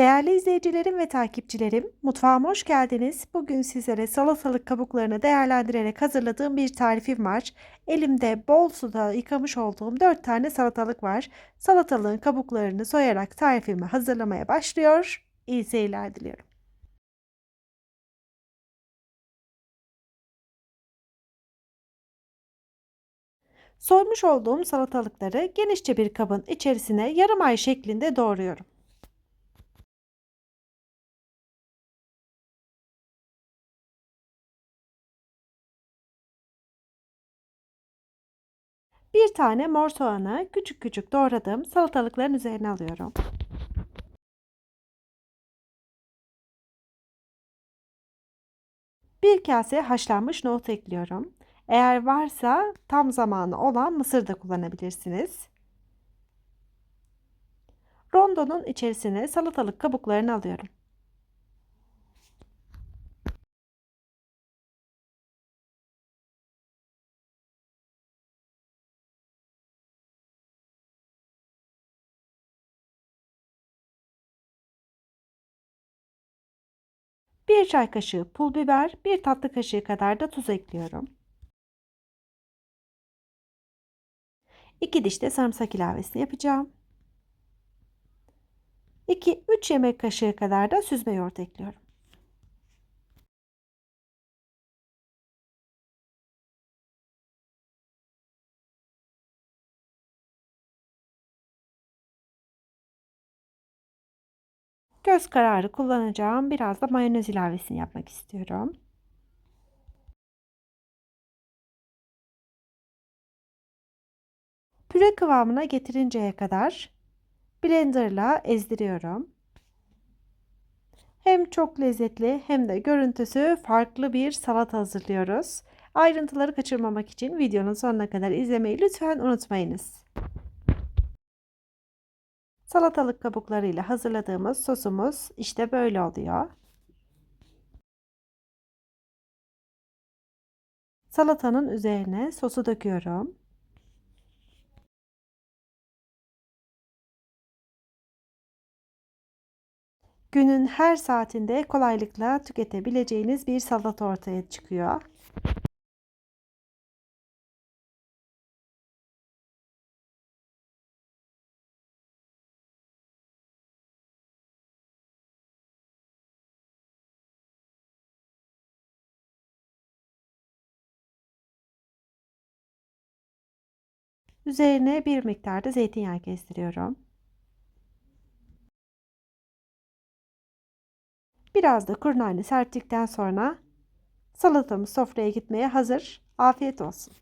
Değerli izleyicilerim ve takipçilerim, mutfağıma hoş geldiniz. Bugün sizlere salatalık kabuklarını değerlendirerek hazırladığım bir tarifim var. Elimde bol suda yıkamış olduğum 4 tane salatalık var. Salatalığın kabuklarını soyarak tarifimi hazırlamaya başlıyor. İyi seyirler diliyorum. Soymuş olduğum salatalıkları genişçe bir kabın içerisine yarım ay şeklinde doğruyorum. Bir tane mor soğanı küçük küçük doğradığım salatalıkların üzerine alıyorum. Bir kase haşlanmış nohut ekliyorum. Eğer varsa tam zamanı olan mısır da kullanabilirsiniz. Rondonun içerisine salatalık kabuklarını alıyorum. Bir çay kaşığı pul biber, bir tatlı kaşığı kadar da tuz ekliyorum. 2 diş de sarımsak ilavesi yapacağım. 2-3 yemek kaşığı kadar da süzme yoğurt ekliyorum. Göz kararı kullanacağım. Biraz da mayonez ilavesini yapmak istiyorum. Püre kıvamına getirinceye kadar blenderla ezdiriyorum. Hem çok lezzetli hem de görüntüsü farklı bir salata hazırlıyoruz. Ayrıntıları kaçırmamak için videonun sonuna kadar izlemeyi lütfen unutmayınız. Salatalık kabuklarıyla hazırladığımız sosumuz işte böyle oluyor. Salatanın üzerine sosu döküyorum. Günün her saatinde kolaylıkla tüketebileceğiniz bir salata ortaya çıkıyor. Üzerine bir miktar da zeytinyağı gezdiriyorum. Biraz da kuru nane serptikten sonra salatamız sofraya gitmeye hazır. Afiyet olsun.